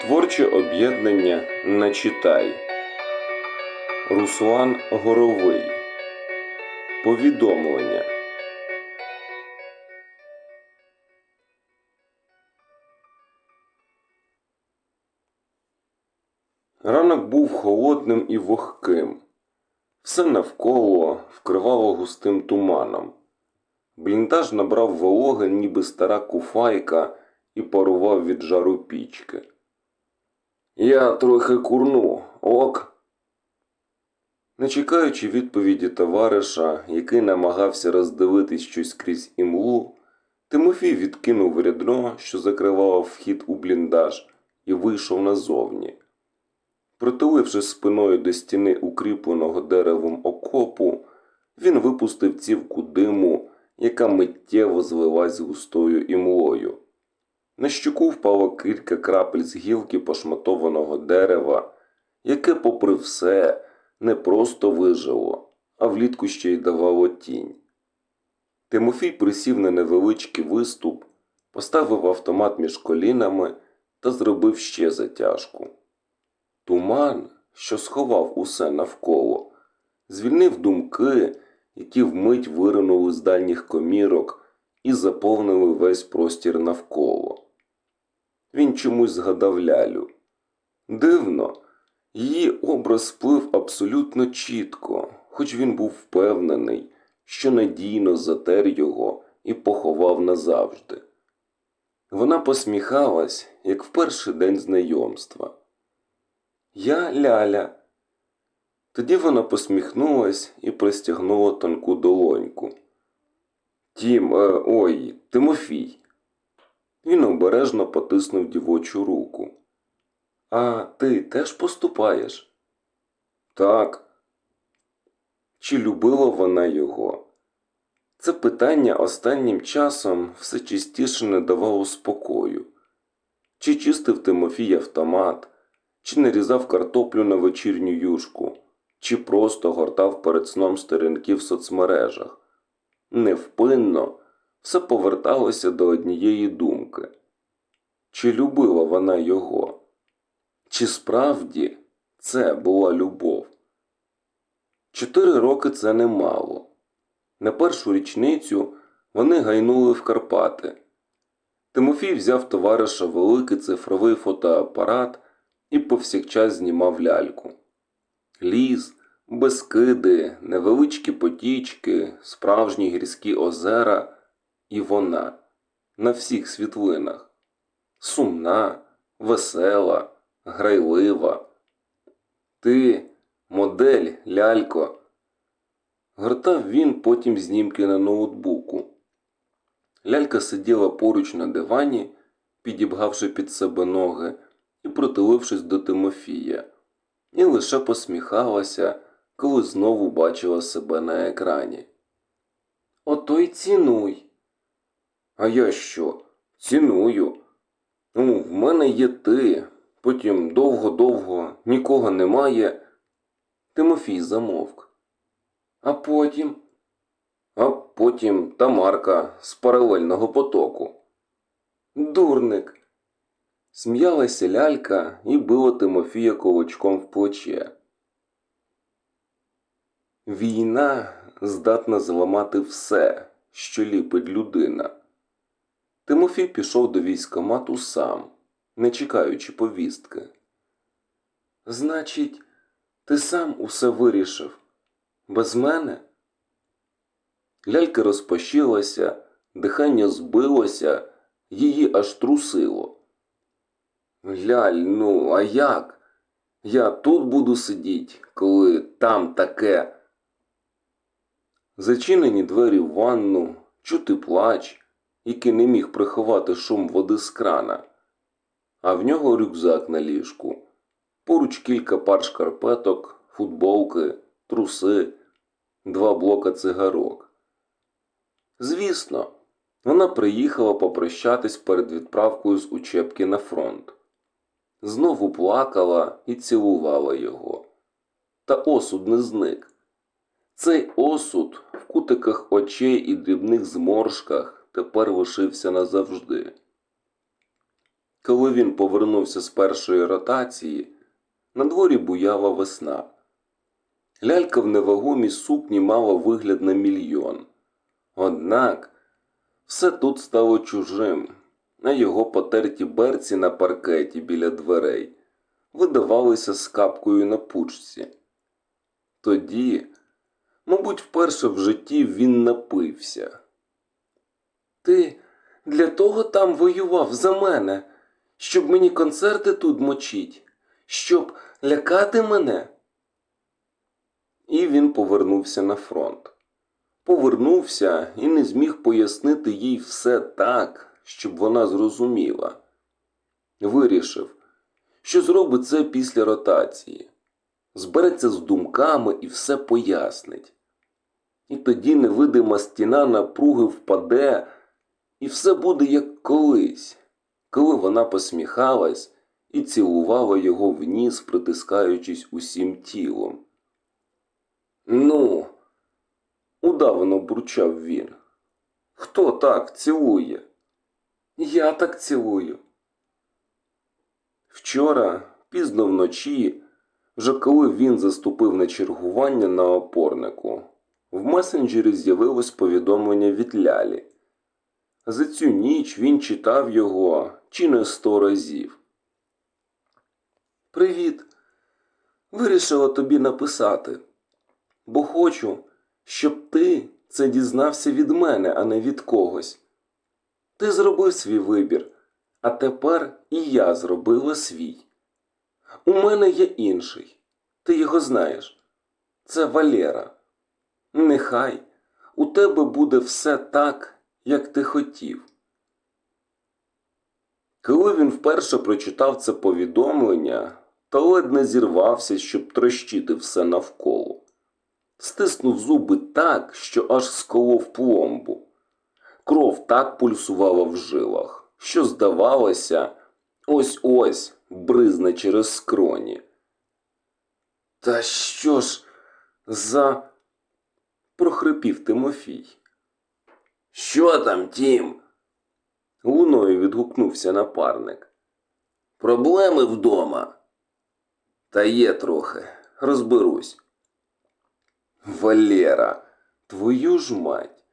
Творче об'єднання Начитай. Руслан Горовий. Повідомлення. Ранок був холодним і вогким. Все навколо вкривало густим туманом. Бліндаж набрав вологи, ніби стара куфайка, і парував від жару пічки. Я трохи курну, ок. Не чекаючи відповіді товариша, який намагався роздивитись щось крізь імлу, Тимофій відкинув рядно, що закривало вхід у бліндаж, і вийшов назовні. Притуливши спиною до стіни укріпленого деревом окопу, він випустив цівку диму, яка миттєво злилась густою імлою. На щуку впало кілька крапель з гілки пошматованого дерева, яке, попри все, не просто вижило, а влітку ще й давало тінь. Тимофій присів на невеличкий виступ, поставив автомат між колінами та зробив ще затяжку. Туман, що сховав усе навколо, звільнив думки, які вмить виринули з дальніх комірок і заповнили весь простір навколо. Він чомусь згадав лялю. Дивно, її образ сплив абсолютно чітко, хоч він був впевнений, що надійно затер його і поховав назавжди. Вона посміхалась, як в перший день знайомства. Я ляля. Тоді вона посміхнулась і простягнула тонку долоньку. Тім, е, ой, Тимофій. Він обережно потиснув дівочу руку. А ти теж поступаєш? Так. Чи любила вона його? Це питання останнім часом все частіше не давало спокою. Чи чистив Тимофій автомат, чи нарізав картоплю на вечірню юшку, чи просто гортав перед сном сторінки в соцмережах. Невпинно все поверталося до однієї думки. Чи любила вона його? Чи справді це була любов? Чотири роки це немало. На першу річницю вони гайнули в Карпати. Тимофій взяв товариша великий цифровий фотоапарат і повсякчас знімав ляльку. Ліс, безкиди, невеличкі потічки, справжні гірські озера і вона на всіх світлинах. Сумна, весела, грайлива. Ти, модель, лялько. Гортав він потім знімки на ноутбуку. Лялька сиділа поруч на дивані, підібгавши під себе ноги і притулившись до Тимофія, і лише посміхалася, коли знову бачила себе на екрані. Ото й цінуй. А я що? Ціную. Ну, в мене є ти, потім довго-довго нікого немає. Тимофій замовк. А потім. А потім Тамарка з паралельного потоку. Дурник. Сміялася лялька і била Тимофія кулачком в плече. Війна здатна зламати все, що ліпить людина. Тимофій пішов до військомату сам, не чекаючи повістки. Значить, ти сам усе вирішив? Без мене? Лялька розпашилася, дихання збилося, її аж трусило. Ляль, ну, а як? Я тут буду сидіть, коли там таке. Зачинені двері в ванну, чути плач, який не міг приховати шум води з крана, а в нього рюкзак на ліжку, поруч кілька пар шкарпеток, футболки, труси, два блока цигарок. Звісно, вона приїхала попрощатись перед відправкою з учебки на фронт. Знову плакала і цілувала його. Та осуд не зник. Цей осуд в кутиках очей і дрібних зморшках тепер лишився назавжди. Коли він повернувся з першої ротації, на дворі буяла весна. Лялька в невагомій сукні мала вигляд на мільйон. Однак все тут стало чужим, а його потерті берці на паркеті біля дверей видавалися з капкою на пучці. Тоді, мабуть, вперше в житті він напився. Ти для того там воював за мене, щоб мені концерти тут мочить, щоб лякати мене. І він повернувся на фронт. Повернувся і не зміг пояснити їй все так, щоб вона зрозуміла. Вирішив, що зробить це після ротації. Збереться з думками і все пояснить. І тоді невидима стіна напруги впаде, і все буде як колись, коли вона посміхалась і цілувала його в ніс, притискаючись усім тілом. Ну, удавано бурчав він. Хто так цілує? Я так цілую. Вчора, пізно вночі, вже коли він заступив на чергування на опорнику, в месенджері з'явилось повідомлення від Лялі. За цю ніч він читав його чи не сто разів. Привіт. Вирішила тобі написати, бо хочу, щоб ти це дізнався від мене, а не від когось. Ти зробив свій вибір, а тепер і я зробила свій. У мене є інший. Ти його знаєш. Це Валера. Нехай у тебе буде все так, як ти хотів. Коли він вперше прочитав це повідомлення, то ледь не зірвався, щоб трощити все навколо. Стиснув зуби так, що аж сколов пломбу. Кров так пульсувала в жилах, що, здавалося, ось-ось бризне через скроні. Та що ж за. прохрипів Тимофій. Що там, Тім? Луною відгукнувся напарник. Проблеми вдома. Та є трохи, розберусь. Валера, твою ж мать.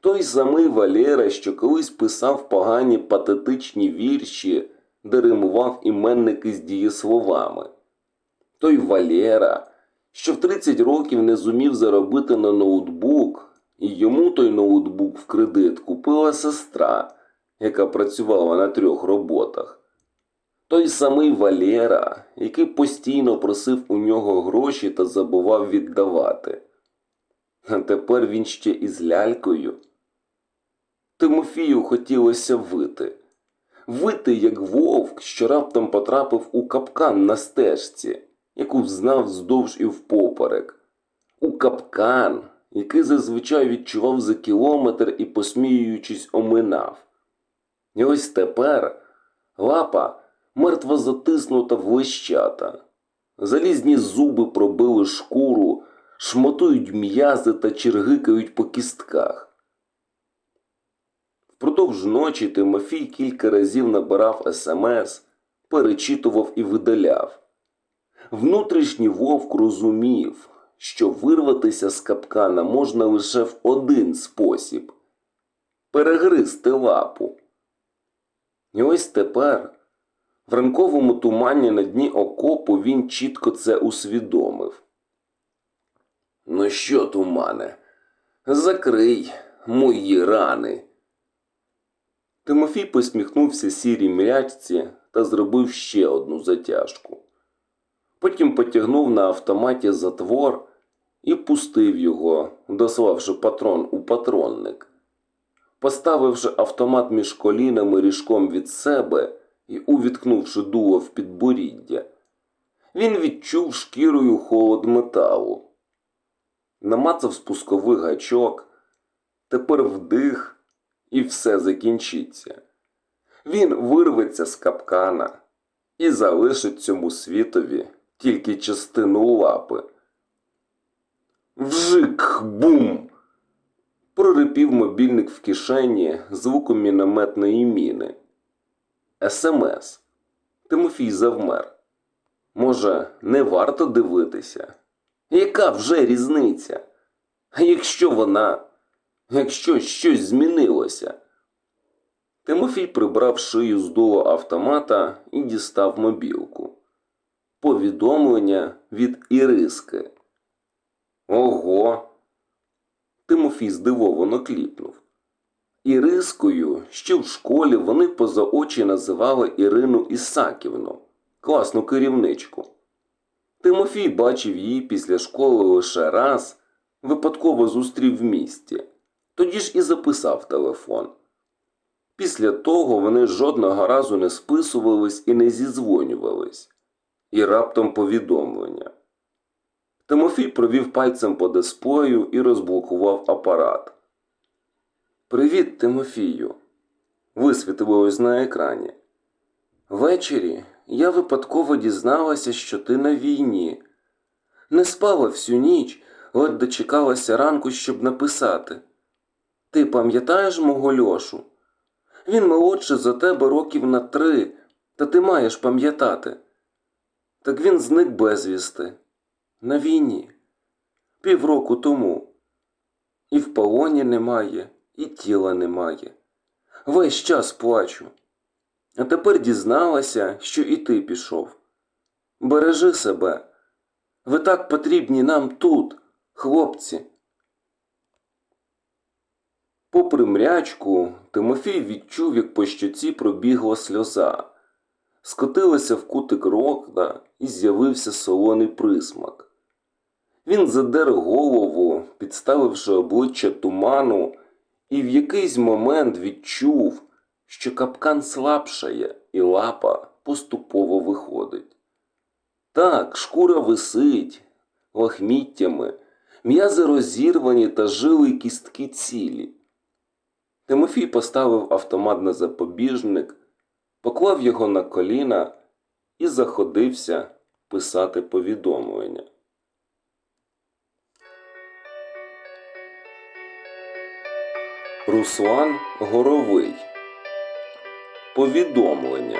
Той самий Валера, що колись писав погані патетичні вірші, де римував іменники з дієсловами. Той Валера, що в 30 років не зумів заробити на ноутбук, і йому той ноутбук в кредит купила сестра, яка працювала на трьох роботах. Той самий Валера, який постійно просив у нього гроші та забував віддавати. А тепер він ще із лялькою. Тимофію хотілося вити. Вити, як вовк, що раптом потрапив у капкан на стежці, яку знав вздовж і впоперек. У капкан, який зазвичай відчував за кілометр і, посміюючись, оминав. І ось тепер лапа мертво затиснута в лищата. Залізні зуби пробили шкуру, шмотують м'язи та чергикають по кістках. Впродовж ночі Тимофій кілька разів набирав смс, перечитував і видаляв. Внутрішній вовк розумів, що вирватися з капкана можна лише в один спосіб перегризти лапу. І ось тепер, в ранковому тумані на дні окопу, він чітко це усвідомив. Ну що, тумане, закрий мої рани. Тимофій посміхнувся сірій мрячці та зробив ще одну затяжку. Потім потягнув на автоматі затвор і пустив його, дославши патрон у патронник. Поставивши автомат між колінами ріжком від себе і увіткнувши дуло в підборіддя, він відчув шкірою холод металу. Намацав спусковий гачок, тепер вдих і все закінчиться. Він вирветься з капкана і залишить цьому світові тільки частину лапи. Вжик бум! Прорипів мобільник в кишені звуком мінометної міни. СМС. Тимофій завмер. Може, не варто дивитися? Яка вже різниця? А якщо вона, якщо щось змінилося? Тимофій прибрав шию з дуло автомата і дістав мобілку. Повідомлення від Іриски. Ого. Тимофій здивовано кліпнув. Ірискою ще в школі вони поза очі називали Ірину Ісаківну, класну керівничку. Тимофій бачив її після школи лише раз, випадково зустрів в місті, тоді ж і записав телефон. Після того вони жодного разу не списувались і не зізвонювались. І раптом повідомлення. Тимофій провів пальцем по дисплею і розблокував апарат. Привіт, Тимофію. Висвітлилось на екрані. Ввечері я випадково дізналася, що ти на війні. Не спала всю ніч, ледь дочекалася ранку, щоб написати. Ти пам'ятаєш мого Льошу? Він молодший за тебе років на три, та ти маєш пам'ятати. Так він зник безвісти. На війні. Півроку тому. І в полоні немає, і тіла немає. Весь час плачу. А тепер дізналася, що і ти пішов. Бережи себе. Ви так потрібні нам тут, хлопці. Попри мрячку, Тимофій відчув, як по щоці пробігла сльоза. Скотилася в кутик рота і з'явився солоний присмак. Він задер голову, підставивши обличчя туману, і в якийсь момент відчув, що капкан слабшає і лапа поступово виходить. Так, шкура висить лахміттями, м'язи розірвані та жили кістки цілі. Тимофій поставив автомат на запобіжник, поклав його на коліна і заходився писати повідомлення. Руслан Горовий. Повідомлення.